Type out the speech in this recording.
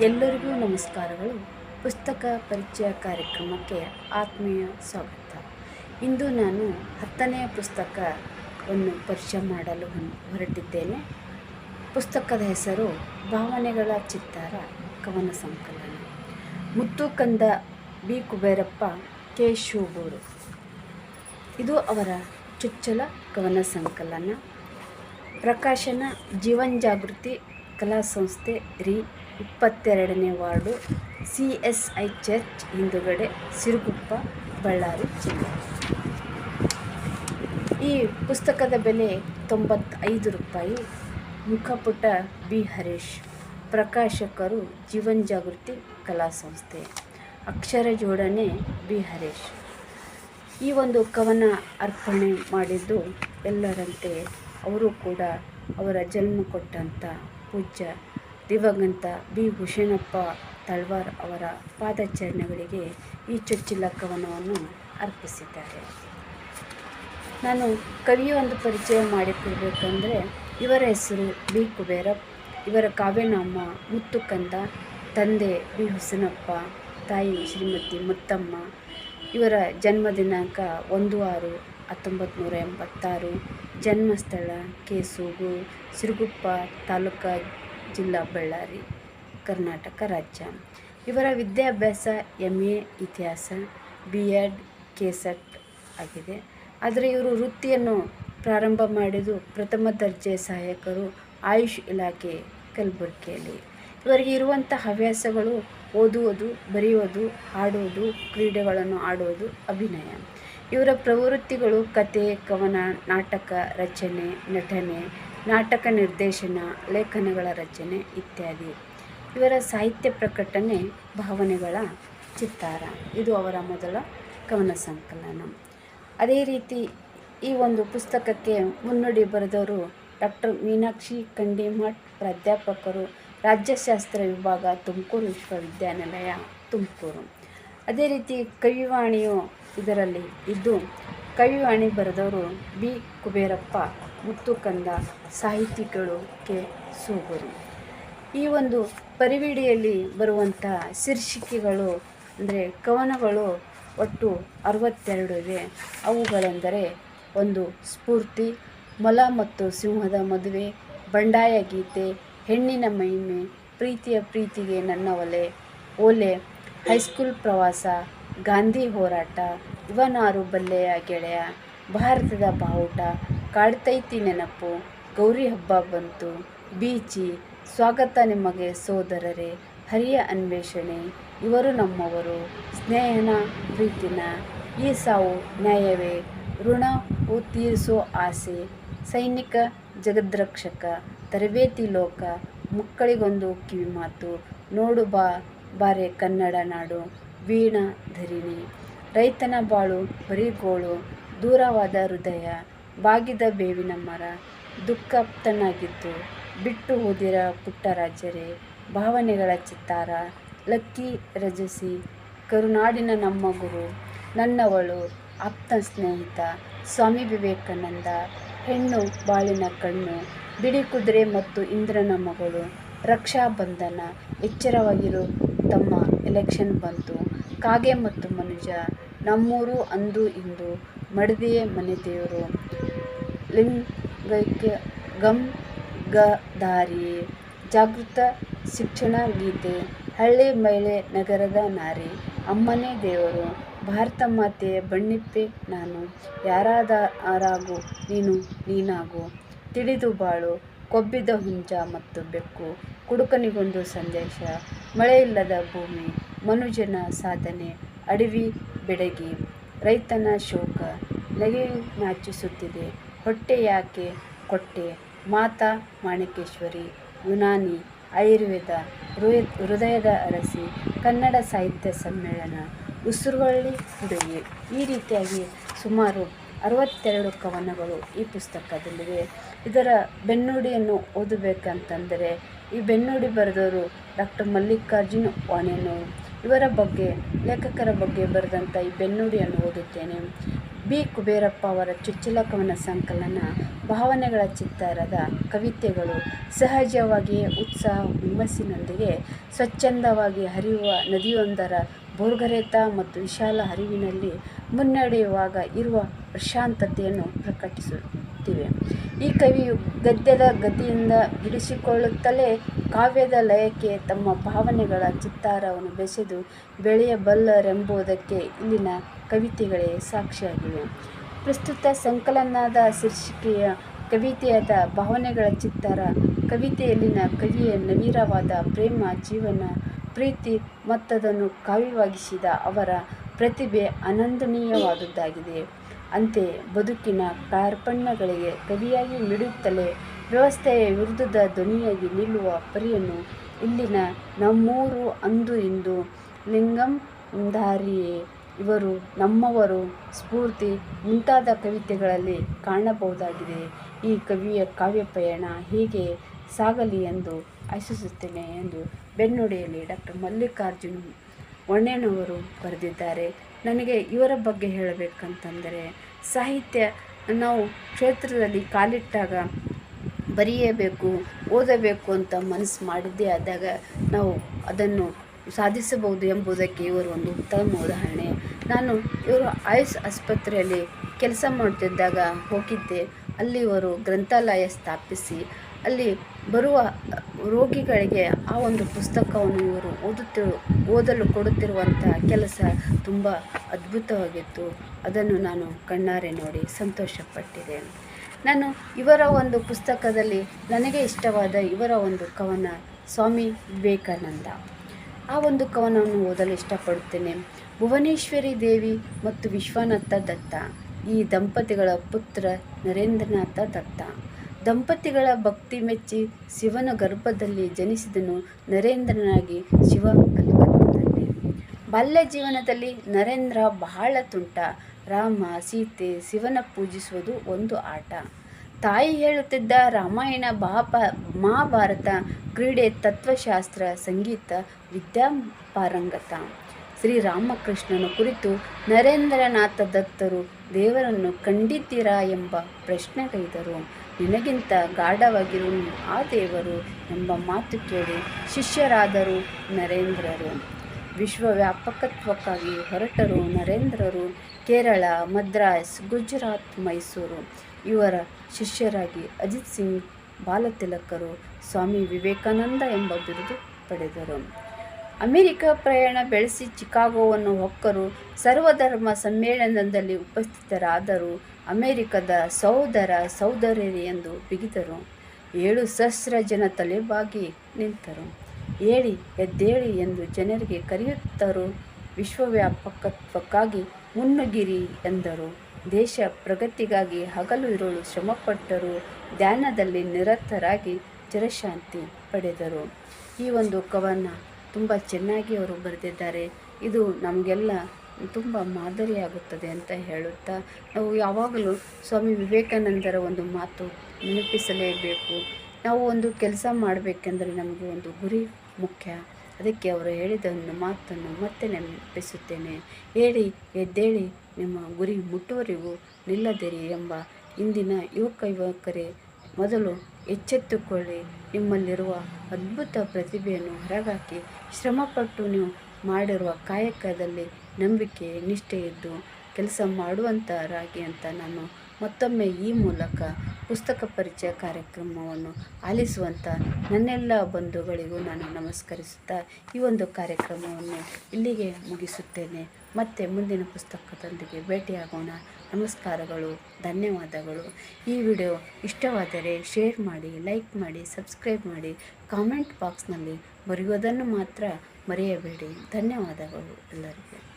ಎಲ್ಲರಿಗೂ ನಮಸ್ಕಾರಗಳು. ಪುಸ್ತಕ ಪರಿಚಯ ಕಾರ್ಯಕ್ರಮಕ್ಕೆ ಆತ್ಮೀಯ ಸ್ವಾಗತ. ಇಂದು ನಾನು ಹತ್ತನೆಯ ಪುಸ್ತಕವನ್ನು ಪರಿಚಯ ಮಾಡಲು ಹೊರಟಿದ್ದೇನೆ. ಪುಸ್ತಕದ ಹೆಸರು ಭಾವನೆಗಳ ಚಿತ್ತಾರ, ಕವನ ಸಂಕಲನ. ಮುತ್ತುಕಂದ ಬಿ. ಕುಬೇರಪ್ಪ, ಕೆ. ಶಿವಗೂರು ಇದು ಅವರ ಚುಚ್ಚಲ ಕವನ ಸಂಕಲನ. ಪ್ರಕಾಶನ, ಜೀವನ್ ಜಾಗೃತಿ, ಕಲಾ ಸಂಸ್ಥೆ, ರಿ. ಇಪ್ಪತ್ತೆರಡನೇ ward, C S I church ಹಿಂದುಗಡೆ ಸಿರುಗುಪ್ಪ, ಬಳ್ಳಾರಿ ಜಿಲ್ಲೆ. ಈ ಪುಸ್ತಕದ ಬೆಲೆ ತೊಂಬತ್ತೈದು ರೂಪಾಯಿ. ಮುಖಪುಟ ಬಿ ಹರೀಶ್. ಪ್ರಕಾಶಕರು ಜೀವನ್ ಜಾಗೃತಿ ಕಲಾ ಸಂಸ್ಥೆ. ಅಕ್ಷರ ಜೋಡಣೆ ಬಿ ಹರೀಶ್. ಈ ಒಂದು ಕವನ ಅರ್ಪಣೆ ಮಾಡಿದ್ದು ಎಲ್ಲರಂತೆ ಅವರು ಕೂಡ ಅವರ ಜನ್ಮ ಕೊಟ್ಟಂಥ ಪೂಜ್ಯ ದಿವಂಗತ ಬಿ. ಭೂಷಣಪ್ಪ ತಳ್ವಾರ್ ಅವರ ಪಾದಚರಣೆಗಳಿಗೆ ಈ ಚೊಚ್ಚಿಲ ಕವನವನ್ನು ಅರ್ಪಿಸಿದ್ದಾರೆ. ನಾನು ಕವಿಯ ಒಂದು ಪರಿಚಯ ಮಾಡಿಕೊಡಬೇಕಂದ್ರೆ ಇವರ ಹೆಸರು ಬಿ. ಕುಬೇರಪ್ಪ, ಇವರ ಕಾವ್ಯನಾಮ ಮುತ್ತುಕಂದ, ತಂದೆ ಬಿ. ಹುಸನಪ್ಪ, ತಾಯಿ ಶ್ರೀಮತಿ ಮುತ್ತಮ್ಮ, ಇವರ ಜನ್ಮ ದಿನಾಂಕ ಒಂದು ಆರು ಹತ್ತೊಂಬತ್ತು ನೂರ ಎಂಬತ್ತಾರು, ಜನ್ಮಸ್ಥಳ ಕೇಸೂಗು ಸಿರುಗುಪ್ಪ ತಾಲೂಕಾ ಜಿಲ್ಲಾ ಬಳ್ಳಾರಿ, ಕರ್ನಾಟಕ ರಾಜ್ಯ. ಇವರ ವಿದ್ಯಾಭ್ಯಾಸ ಎಂ ಎ ಇತಿಹಾಸ ಬಿ ಎಡ್ ಕೆಸೆಟ್ ಆಗಿದೆ. ಆದರೆ ಇವರು ವೃತ್ತಿಯನ್ನು ಪ್ರಾರಂಭ ಮಾಡಿದ್ದು ಪ್ರಥಮ ದರ್ಜೆ ಸಹಾಯಕರು ಆಯುಷ್ ಇಲಾಖೆ ಕಲಬುರಗಿಯಲ್ಲಿ. ಇವರಿಗೆ ಇರುವಂಥ ಹವ್ಯಾಸಗಳು ಓದುವುದು ಬರೆಯುವುದು ಹಾಡುವುದು ಕ್ರೀಡೆಗಳನ್ನು ಆಡುವುದು ಅಭಿನಯ. ಇವರ ಪ್ರವೃತ್ತಿಗಳು ಕತೆ, ಕವನ, ನಾಟಕ, ರಚನೆ, ನಟನೆ ನಾಟಕ ನಿರ್ದೇಶನ, ಲೇಖನಗಳ ರಚನೆ ಇತ್ಯಾದಿ. ಇವರ ಸಾಹಿತ್ಯ ಪ್ರಕಟಣೆ, ಭಾವನೆಗಳ ಚಿತ್ತಾರ. ಇದು ಅವರ ಮೊದಲ ಕವನ ಸಂಕಲನ. ಅದೇ ರೀತಿ ಈ ಒಂದು ಪುಸ್ತಕಕ್ಕೆ ಮುನ್ನುಡಿ ಬರೆದವರು ಡಾಕ್ಟರ್ ಮೀನಾಕ್ಷಿ ಕಂಡಿಮಠ್ ಪ್ರಾಧ್ಯಾಪಕರು, ರಾಜ್ಯಶಾಸ್ತ್ರ ವಿಭಾಗ, ತುಮಕೂರು ವಿಶ್ವವಿದ್ಯಾನಿಲಯ, ತುಮಕೂರು. ಅದೇ ರೀತಿ ಕವಿವಾಣಿಯು ಇದರಲ್ಲಿ ಇದ್ದು, ಕವಿವಾಣಿ ಬರೆದವರು ಬಿ. ಕುಬೇರಪ್ಪ ಮುತ್ತುಕಂದ ಸಾಹಿತಿಗಳು ಕೆ ಸೂಗೂರು ಈ ಒಂದು ಪರಿವಿಡಿಯಲ್ಲಿ ಬರುವಂಥ ಶೀರ್ಷಿಕೆಗಳು ಅಂದರೆ ಕವನಗಳು ಒಟ್ಟು ಅರವತ್ತೆರಡು ಇವೆ ಅವುಗಳೆಂದರೆ ಒಂದು ಸ್ಫೂರ್ತಿ, ಮೊಲ ಮತ್ತು ಸಿಂಹದ ಮದುವೆ, ಬಂಡಾಯ ಗೀತೆ, ಹೆಣ್ಣಿನ ಮಹಿಮೆ, ಪ್ರೀತಿಯ ಪ್ರೀತಿಗೆ ನನ್ನ ಒಲೆ, ಓಲೆ, ಹೈಸ್ಕೂಲ್ ಪ್ರವಾಸ, ಗಾಂಧಿ ಹೋರಾಟ, ಇವನಾರು ಬಲ್ಲೆಯ ಗೆಳೆಯ, ಭಾರತದ ಬಾವುಟ ಕಾಡ್ತೈತಿ ನೆನಪು, ಗೌರಿ ಹಬ್ಬ ಬಂತು. ಬೀಚಿ, ಸ್ವಾಗತ ನಿಮಗೆ ಸೋದರರೇ, ಹರಿಯ ಅನ್ವೇಷಣೆ. ಇವರು ನಮ್ಮವರು, ಸ್ನೇಹನ, ಪ್ರೀತಿನ. ಈ ಸಾವು ನ್ಯಾಯವೇ, ಋಣ ತೀರಿಸೋ ಆಸೆ. ಸೈನಿಕ, ಜಗದ್ರಕ್ಷಕ, ತರಬೇತಿ ಲೋಕ, ಮಕ್ಕಳಿಗೊಂದು ಕಿವಿಮಾತು ನೋಡು ಬಾ, ಬಾರೆ ಕನ್ನಡ ನಾಡು, ವೀಣಾ ಧರಿಣಿ. ರೈತನ ಬಾಳು ಬರಿಗೋಳು ದೂರವಾದ ಹೃದಯ. ಬಾಗಿದ ಬೇವಿನ ಮರ ದುಃಖಪ್ತನಾಗಿದ್ದು. ಬಿಟ್ಟು ಹೋದಿರ ಪುಟ್ಟರಾಜರೇ ಭಾವನೆಗಳ ಚಿತ್ತಾರ. ಲಕ್ಕಿ ರಜಸಿ, ಕರುನಾಡಿನ ನಮ್ಮ ಗುರು, ನನ್ನವಳು ಆಪ್ತ ಸ್ನೇಹಿತ, ಸ್ವಾಮಿ ವಿವೇಕಾನಂದ, ಹೆಣ್ಣು ಬಾಳಿನ ಕಣ್ಣು ಬಿಡಿ ಕುದುರೆ ಮತ್ತು ಇಂದ್ರನ ಮಗಳು ರಕ್ಷಾಬಂಧನ ಎಚ್ಚರವಾಗಿರು ತಮ್ಮ ಎಲೆಕ್ಷನ್ ಬಂತು. ಕಾಗೆ ಮತ್ತು ಮನುಜ, ನಮ್ಮೂರು ಅಂದು ಇಂದು ಮಡದಿಯೇ ಮನೆ ದೇವರು. ಲಿಂಗೈಕ್ಯ ಗಂ ಗ ದಾರಿ ಜಾಗೃತ ಶಿಕ್ಷಣ ಗೀತೆ ಹಳ್ಳಿ ಮಹಿಳೆ ನಗರದ ನಾರಿ. ಅಮ್ಮನೇ ದೇವರು, ಭಾರತ ಮಾತೆಯ ಬಣ್ಣಿಪ್ಪೆ ನಾನು. ಯಾರಾದರಾಗು ನೀನು ನೀನಾಗು. ತಿಳಿದು ಬಾಳು, ಕೊಬ್ಬಿದ ಹುಂಜ ಮತ್ತು ಬೆಕ್ಕು. ಕುಡುಕನಿಗೊಂದು ಸಂದೇಶ ಮಳೆಯಿಲ್ಲದ ಭೂಮಿ, ಮನುಜನ ಸಾಧನೆ, ಅಡವಿ ಬೆಡಗಿ. ರೈತನ ಶೋಕ, ನಗೆ ನಾಚಿಸುತ್ತಿದೆ. ಹೊಟ್ಟೆ ಯಾಕೆ ಕೊಟ್ಟೆ? ಮಾತಾ ಮಾಣಿಕೇಶ್ವರಿ, ಯುನಾನಿ, ಆಯುರ್ವೇದ ಹೃದಯದ ಅರಸಿ, ಕನ್ನಡ ಸಾಹಿತ್ಯ ಸಮ್ಮೇಳನ ಉಸಿರುಗಳಲ್ಲಿ ಹುಡುಗಿ ಈ ರೀತಿಯಾಗಿ ಸುಮಾರು ಅರವತ್ತೆರಡು ಕವನಗಳು ಈ ಪುಸ್ತಕದಲ್ಲಿವೆ. ಇದರ ಬೆನ್ನುಡಿಯನ್ನು ಓದಬೇಕಂತಂದರೆ ಈ ಬೆನ್ನುಡಿ ಬರೆದವರು ಡಾಕ್ಟರ್ ಮಲ್ಲಿಕಾರ್ಜುನ ವಾಣಿಯನ್ನು ಇವರ ಬಗ್ಗೆ, ಲೇಖಕರ ಬಗ್ಗೆ ಬರೆದಂಥ ಈ ಬೆನ್ನುಡಿಯನ್ನು ಓದುತ್ತೇನೆ. ಬಿ. ಕುಬೇರಪ್ಪ ಅವರ ಚುಚ್ಚಲ ಕವನ ಸಂಕಲನ, ಭಾವನೆಗಳ ಚಿತ್ತಾರದ ಕವಿತೆಗಳು ಸಹಜವಾಗಿಯೇ ಉತ್ಸಾಹ ಹುಮ್ಮಸ್ಸಿನೊಂದಿಗೆ ಸ್ವಚ್ಛಂದವಾಗಿ ಹರಿಯುವ ನದಿಯೊಂದರ ಬೋರ್ಗರೆತ ಮತ್ತು ವಿಶಾಲ ಹರಿವಿನಲ್ಲಿ ಮುನ್ನಡೆಯುವಾಗ ಇರುವ ಪ್ರಶಾಂತತೆಯನ್ನು ಪ್ರಕಟಿಸುತ್ತಿವೆ. ಈ ಕವಿಯು ಗದ್ಯದ ಗತಿಯಿಂದ ಬಿಡಿಸಿಕೊಳ್ಳುತ್ತಲೇ ಕಾವ್ಯದ ಲಯಕ್ಕೆ ತಮ್ಮ ಭಾವನೆಗಳ ಚಿತ್ತಾರವನ್ನು ಬೆಸೆದು, ಬೆಳೆಯಬಲ್ಲರೆಂಬುದಕ್ಕೆ ಇಲ್ಲಿನ ಕವಿತೆಗಳೇ ಸಾಕ್ಷಿಯಾಗಿವೆ. ಪ್ರಸ್ತುತ ಸಂಕಲನದ ಶೀರ್ಷಿಕೆಯ ಕವಿತೆಯಾದ ಭಾವನೆಗಳ ಚಿತ್ತಾರ, ಕವಿತೆಯಲ್ಲಿನ ಕವಿಯ ನವೀರವಾದ ಪ್ರೇಮ, ಜೀವನ, ಪ್ರೀತಿ ಮತ್ತದನ್ನು ಕಾವ್ಯವಾಗಿಸಿದ ಅವರ ಪ್ರತಿಭೆ ಅನಂದನೀಯವಾದುದಾಗಿದೆ ಅಂತೆ ಬದುಕಿನ ಕಾರ್ಪಣ್ಯಗಳಿಗೆ ಕವಿಯಾಗಿ ಮಿಡಿಯುತ್ತಲೇ ವ್ಯವಸ್ಥೆಯ ವಿರುದ್ಧದ ಧ್ವನಿಯಾಗಿ ನಿಲ್ಲುವ ಪರಿಯನ್ನು ಇಲ್ಲಿನ ನಮ್ಮೂರು ಅಂದು ಇಂದು ಲಿಂಗಂಧಾರಿಯೇ ಇವರು ನಮ್ಮವರು ಸ್ಫೂರ್ತಿ ಮುಂತಾದ ಕವಿತೆಗಳಲ್ಲಿ ಕಾಣಬಹುದಾಗಿದೆ. ಈ ಕವಿಯ ಕಾವ್ಯ ಪಯಣ ಹೀಗೆ ಸಾಗಲಿ ಎಂದು ಆಶಿಸುತ್ತೇನೆ ಎಂದು ಬೆನ್ನುಡಿಯಲ್ಲಿ ಡಾಕ್ಟರ್ ಮಲ್ಲಿಕಾರ್ಜುನ ಒಣ್ಣೆನವರು ಬರೆದಿದ್ದಾರೆ. ನನಗೆ ಇವರ ಬಗ್ಗೆ ಹೇಳಬೇಕಂತಂದರೆ, ಸಾಹಿತ್ಯ ನಾವು ಕ್ಷೇತ್ರದಲ್ಲಿ ಕಾಲಿಟ್ಟಾಗ ಬರೆಯಬೇಕು, ಓದಬೇಕು ಅಂತ ಮನಸ್ಸು ಮಾಡಿದ್ದೇ ಆದಾಗ ನಾವು ಅದನ್ನು ಸಾಧಿಸಬಹುದು ಎಂಬುದಕ್ಕೆ ಇವರು ಒಂದು ಉತ್ತಮ ಉದಾಹರಣೆ ನಾನು ಇವರು ಆಯುಷ್ ಆಸ್ಪತ್ರೆಯಲ್ಲಿ ಕೆಲಸ ಮಾಡ್ತಿದ್ದಾಗ ಹೋಗಿದ್ದೆ. ಅಲ್ಲಿ ಇವರು ಗ್ರಂಥಾಲಯ ಸ್ಥಾಪಿಸಿ, ಅಲ್ಲಿ ಬರುವ ರೋಗಿಗಳಿಗೆ ಆ ಒಂದು ಪುಸ್ತಕವನ್ನು ಇವರು ಓದುತ್ತಿ ಓದಲು ಕೊಡುತ್ತಿರುವಂಥ ಕೆಲಸ ತುಂಬ ಅದ್ಭುತವಾಗಿತ್ತು. ಅದನ್ನು ನಾನು ಕಣ್ಣಾರೆ ನೋಡಿ ಸಂತೋಷಪಟ್ಟಿದೆ. ನಾನು ಇವರ ಒಂದು ಪುಸ್ತಕದಲ್ಲಿ ನನಗೆ ಇಷ್ಟವಾದ ಇವರ ಒಂದು ಕವನ ಸ್ವಾಮಿ ವಿವೇಕಾನಂದ. ಆ ಒಂದು ಕವನವನ್ನು ಓದಲು ಇಷ್ಟಪಡುತ್ತೇನೆ. ಭುವನೇಶ್ವರಿ ದೇವಿ ಮತ್ತು ವಿಶ್ವನಾಥ ದತ್ತ, ಈ ದಂಪತಿಗಳ ಪುತ್ರ ನರೇಂದ್ರನಾಥ ದತ್ತ. ದಂಪತಿಗಳ ಭಕ್ತಿ ಮೆಚ್ಚಿ ಶಿವನ ಗರ್ಭದಲ್ಲಿ ಜನಿಸಿದನು ನರೇಂದ್ರನಾಗಿ ಶಿವ ಬಾಲ್ಯ ಜೀವನದಲ್ಲಿ ನರೇಂದ್ರ ಬಹಳ ತುಂಟ. ರಾಮ, ಸೀತೆ, ಶಿವನ ಪೂಜಿಸುವುದು ಒಂದು ಆಟ. ತಾಯಿ ಹೇಳುತ್ತಿದ್ದ ರಾಮಾಯಣ ಬಾಪ ಮಹಾಭಾರತ, ಕ್ರೀಡೆ, ತತ್ವಶಾಸ್ತ್ರ, ಸಂಗೀತ, ವಿದ್ಯಾಪಾರಂಗತ. ಶ್ರೀರಾಮಕೃಷ್ಣನ ಕುರಿತು ನರೇಂದ್ರನಾಥ ದತ್ತರು ದೇವರನ್ನು ಕಂಡಿದ್ದೀರಾ ಎಂಬ ಪ್ರಶ್ನೆಗೈದರು ನಿನಗಿಂತ ಗಾಢವಾಗಿರು ಆ ದೇವರು ಎಂಬ ಮಾತು ಕೇಳಿ ಶಿಷ್ಯರಾದರು ನರೇಂದ್ರರು. ವಿಶ್ವವ್ಯಾಪಕತ್ವಕ್ಕಾಗಿ ಹೊರಟರು ನರೇಂದ್ರರು ಕೇರಳ, ಮದ್ರಾಸ್, ಗುಜರಾತ್, ಮೈಸೂರು. ಇವರ ಶಿಷ್ಯರಾಗಿ ಅಜಿತ್ ಸಿಂಗ್, ಬಾಲತಿಲಕರು, ಸ್ವಾಮಿ ವಿವೇಕಾನಂದ ಎಂಬ ಬಿರುದು ಪಡೆದರು. ಅಮೆರಿಕ ಪ್ರಯಾಣ ಬೆಳೆಸಿ ಚಿಕಾಗೋವನ್ನು ಹೊಕ್ಕರು ಸರ್ವಧರ್ಮ ಸಮ್ಮೇಳನದಲ್ಲಿ ಉಪಸ್ಥಿತರಾದರೂ. ಅಮೆರಿಕದ ಸಹೋದರ ಎಂದು ಬಿಗಿದರು. ಏಳು ಸಹಸ್ರ ಜನ ತಲೆಬಾಗಿ ನಿಂತರು. ಏಳಿ, ಎದ್ದೇಳಿ ಎಂದು ಜನರಿಗೆ ಕರೆಯುತ್ತರು. ವಿಶ್ವವ್ಯಾಪಕತ್ವಕ್ಕಾಗಿ ಮುನ್ನುಗಿರಿ ಎಂದರು. ದೇಶ ಪ್ರಗತಿಗಾಗಿ ಹಗಲು ಇರುಳು ಶ್ರಮಪಟ್ಟರು. ಧ್ಯಾನದಲ್ಲಿ ನಿರತರಾಗಿ ಚಿರಶಾಂತಿ ಪಡೆದರು. ಈ ಒಂದು ಕವನ ತುಂಬ ಚೆನ್ನಾಗಿ ಅವರು ಬರೆದಿದ್ದಾರೆ. ಇದು ನಮಗೆಲ್ಲ ತುಂಬ ಮಾದರಿಯಾಗುತ್ತದೆ ಅಂತ ಹೇಳುತ್ತಾ, ನಾವು ಯಾವಾಗಲೂ ಸ್ವಾಮಿ ವಿವೇಕಾನಂದರ ಒಂದು ಮಾತು ನೆನಪಿಸಲೇಬೇಕು. ನಾವು ಒಂದು ಕೆಲಸ ಮಾಡಬೇಕೆಂದರೆ ನಮಗೆ ಒಂದು ಗುರಿ ಮುಖ್ಯ. ಅದಕ್ಕೆ ಅವರು ಹೇಳಿದ ಒಂದು ಮಾತನ್ನು ಮತ್ತೆ ನೆನಪಿಸುತ್ತೇನೆ. ಹೇಳಿ, ಎದ್ದೇಳಿ, ನಿಮ್ಮ ಗುರಿ ಮುಟ್ಟುವರಿಗೂ ನಿಲ್ಲದಿರಿ ಎಂಬ ಇಂದಿನ ಯುವಕ ಯುವಕರೇ, ಮೊದಲು ಎಚ್ಚೆತ್ತುಕೊಳ್ಳಿ. ನಿಮ್ಮಲ್ಲಿರುವ ಅದ್ಭುತ ಪ್ರತಿಭೆಯನ್ನು ಹೊರಗಾಕಿ ಶ್ರಮಪಟ್ಟು ನೀವು ಮಾಡಿರುವ ಕಾಯಕದಲ್ಲಿ ನಂಬಿಕೆ, ನಿಷ್ಠೆ ಇದ್ದು ಕೆಲಸ ಮಾಡುವಂಥರಾಗಿ ಅಂತ ನಾನು ಮತ್ತೊಮ್ಮೆ ಈ ಮೂಲಕ ಪುಸ್ತಕ ಪರಿಚಯ ಕಾರ್ಯಕ್ರಮವನ್ನು ಆಲಿಸುವಂಥ ನನ್ನೆಲ್ಲ ಬಂಧುಗಳಿಗೂ ನಾನು ನಮಸ್ಕರಿಸುತ್ತಾ ಈ ಒಂದು ಕಾರ್ಯಕ್ರಮವನ್ನು ಇಲ್ಲಿಗೆ ಮುಗಿಸುತ್ತೇನೆ. ಮತ್ತೆ ಮುಂದಿನ ಪುಸ್ತಕದೊಂದಿಗೆ ಭೇಟಿಯಾಗೋಣ. ನಮಸ್ಕಾರಗಳು, ಧನ್ಯವಾದಗಳು. ಈ ವಿಡಿಯೋ ಇಷ್ಟವಾದರೆ ಶೇರ್ ಮಾಡಿ, ಲೈಕ್ ಮಾಡಿ, ಸಬ್ಸ್ಕ್ರೈಬ್ ಮಾಡಿ, ಕಾಮೆಂಟ್ ಬಾಕ್ಸ್ನಲ್ಲಿ ಬರೆಯುವುದನ್ನು ಮಾತ್ರ ಮರೆಯಬೇಡಿ. ಧನ್ಯವಾದಗಳು ಎಲ್ಲರಿಗೂ.